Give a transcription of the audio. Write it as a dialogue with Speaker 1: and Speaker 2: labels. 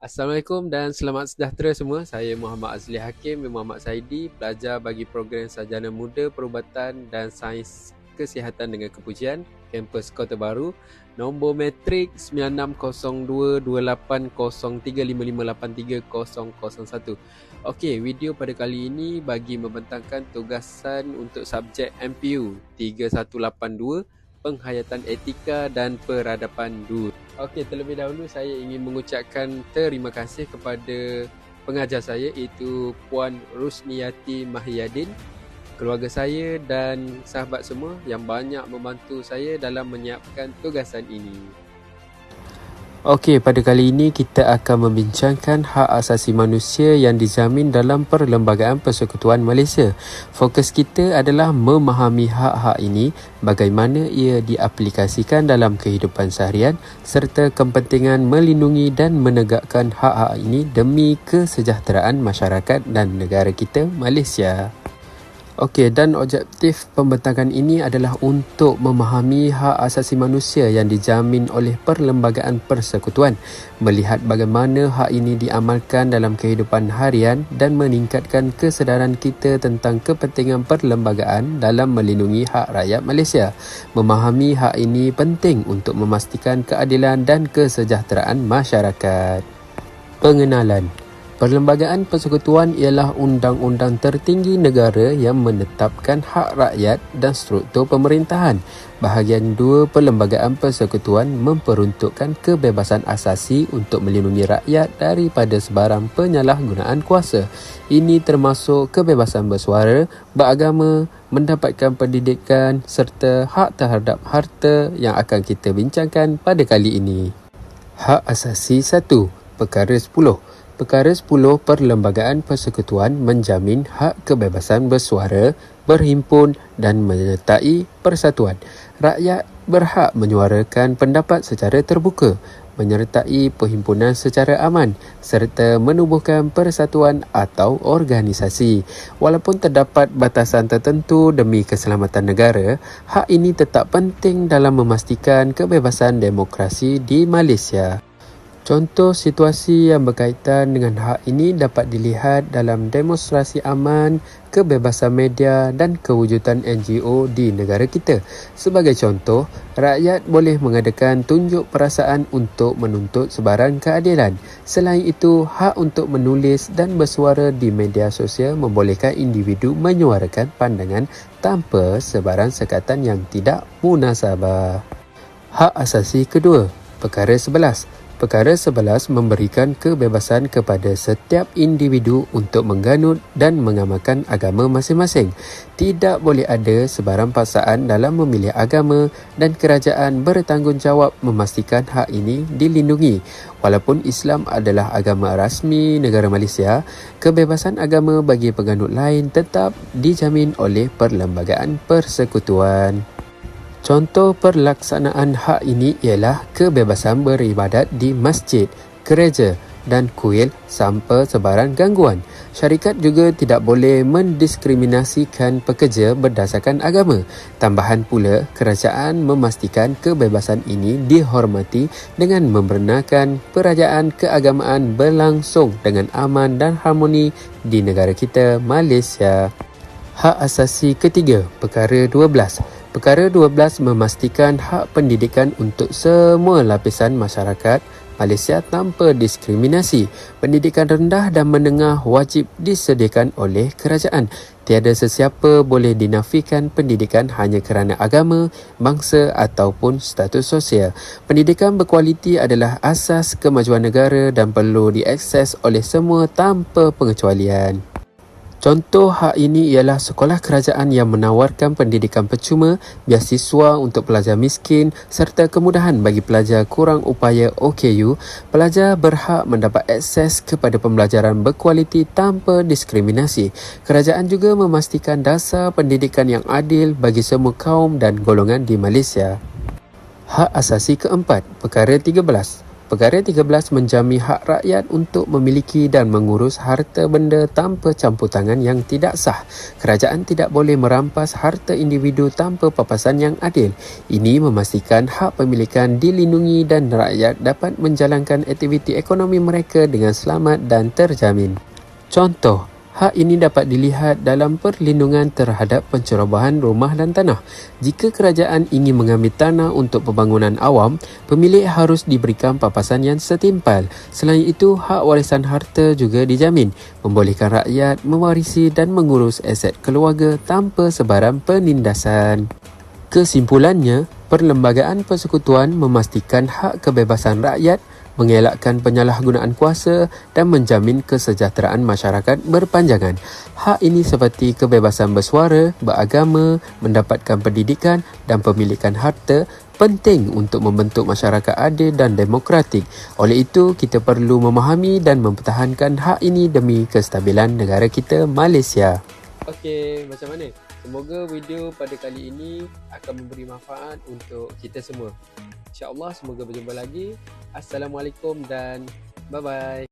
Speaker 1: Assalamualaikum dan selamat sejahtera semua. Saya Muhammad Azli Hakim bin Muhammad Saidi, pelajar bagi program Sarjana Muda Perubatan dan Sains Kesihatan dengan Kepujian, kampus Kota Baru, nombor matrik 9602280355830001. Okey, video pada kali ini bagi membentangkan tugasan untuk subjek MPU 3182 penghayatan etika dan peradaban dua. Okey, terlebih dahulu saya ingin mengucapkan terima kasih kepada pengajar saya iaitu Puan Rusniati Mahyadin, keluarga saya dan sahabat semua yang banyak membantu saya dalam menyiapkan tugasan ini. Okey, pada kali ini kita akan membincangkan hak asasi manusia yang dijamin dalam Perlembagaan Persekutuan Malaysia. Fokus kita adalah memahami hak-hak ini, bagaimana ia diaplikasikan dalam kehidupan seharian serta kepentingan melindungi dan menegakkan hak-hak ini demi kesejahteraan masyarakat dan negara kita Malaysia. Okey dan objektif pembentangan ini adalah untuk memahami hak asasi manusia yang dijamin oleh Perlembagaan Persekutuan, melihat bagaimana hak ini diamalkan dalam kehidupan harian dan meningkatkan kesedaran kita tentang kepentingan perlembagaan dalam melindungi hak rakyat Malaysia. Memahami hak ini penting untuk memastikan keadilan dan kesejahteraan masyarakat. Pengenalan Perlembagaan Persekutuan ialah undang-undang tertinggi negara yang menetapkan hak rakyat dan struktur pemerintahan. Bahagian dua Perlembagaan Persekutuan memperuntukkan kebebasan asasi untuk melindungi rakyat daripada sebarang penyalahgunaan kuasa. Ini termasuk kebebasan bersuara, beragama, mendapatkan pendidikan serta hak terhadap harta yang akan kita bincangkan pada kali ini. Hak Asasi 1, Perkara 10 Perkara 10 Perlembagaan Persekutuan menjamin hak kebebasan bersuara, berhimpun dan menyertai persatuan. Rakyat berhak menyuarakan pendapat secara terbuka, menyertai perhimpunan secara aman serta menubuhkan persatuan atau organisasi. Walaupun terdapat batasan tertentu demi keselamatan negara, hak ini tetap penting dalam memastikan kebebasan demokrasi di Malaysia. Contoh situasi yang berkaitan dengan hak ini dapat dilihat dalam demonstrasi aman, kebebasan media dan kewujudan NGO di negara kita. Sebagai contoh, rakyat boleh mengadakan tunjuk perasaan untuk menuntut sebarang keadilan. Selain itu, hak untuk menulis dan bersuara di media sosial membolehkan individu menyuarakan pandangan tanpa sebarang sekatan yang tidak munasabah. Hak asasi kedua, perkara 11 Perkara 11 memberikan kebebasan kepada setiap individu untuk mengganut dan mengamalkan agama masing-masing. Tidak boleh ada sebarang paksaan dalam memilih agama dan kerajaan bertanggungjawab memastikan hak ini dilindungi. Walaupun Islam adalah agama rasmi negara Malaysia, kebebasan agama bagi penganut lain tetap dijamin oleh Perlembagaan Persekutuan. Contoh perlaksanaan hak ini ialah kebebasan beribadat di masjid, gereja dan kuil tanpa sebarang gangguan. Syarikat juga tidak boleh mendiskriminasikan pekerja berdasarkan agama. Tambahan pula, kerajaan memastikan kebebasan ini dihormati dengan membenarkan perayaan keagamaan berlangsung dengan aman dan harmoni di negara kita, Malaysia. Hak asasi ketiga, perkara 12. Perkara 12 memastikan hak pendidikan untuk semua lapisan masyarakat Malaysia tanpa diskriminasi. Pendidikan rendah dan menengah wajib disediakan oleh kerajaan. Tiada sesiapa boleh dinafikan pendidikan hanya kerana agama, bangsa ataupun status sosial. Pendidikan berkualiti adalah asas kemajuan negara dan perlu diakses oleh semua tanpa pengecualian. Contoh hak ini ialah sekolah kerajaan yang menawarkan pendidikan percuma, biasiswa untuk pelajar miskin serta kemudahan bagi pelajar kurang upaya OKU. Pelajar berhak mendapat akses kepada pembelajaran berkualiti tanpa diskriminasi. Kerajaan juga memastikan dasar pendidikan yang adil bagi semua kaum dan golongan di Malaysia. Hak asasi keempat, perkara 13 Perkara 13 menjami hak rakyat untuk memiliki dan mengurus harta benda tanpa campur tangan yang tidak sah. Kerajaan tidak boleh merampas harta individu tanpa papasan yang adil. Ini memastikan hak pemilikan dilindungi dan rakyat dapat menjalankan aktiviti ekonomi mereka dengan selamat dan terjamin. Contoh, Hak ini dapat dilihat dalam perlindungan terhadap pencerobohan rumah dan tanah. Jika kerajaan ingin mengambil tanah untuk pembangunan awam, pemilik harus diberikan papasan yang setimpal. Selain itu, hak warisan harta juga dijamin, membolehkan rakyat mewarisi dan mengurus aset keluarga tanpa sebarang penindasan. Kesimpulannya, Perlembagaan Persekutuan memastikan hak kebebasan rakyat mengelakkan penyalahgunaan kuasa dan menjamin kesejahteraan masyarakat berpanjangan. Hak ini seperti kebebasan bersuara, beragama, mendapatkan pendidikan dan pemilikan harta penting untuk membentuk masyarakat adil dan demokratik. Oleh itu, kita perlu memahami dan mempertahankan hak ini demi kestabilan negara kita Malaysia. Okey, macam mana? Semoga video pada kali ini akan memberi manfaat untuk kita semua. InsyaAllah semoga berjumpa lagi. Assalamualaikum dan bye-bye.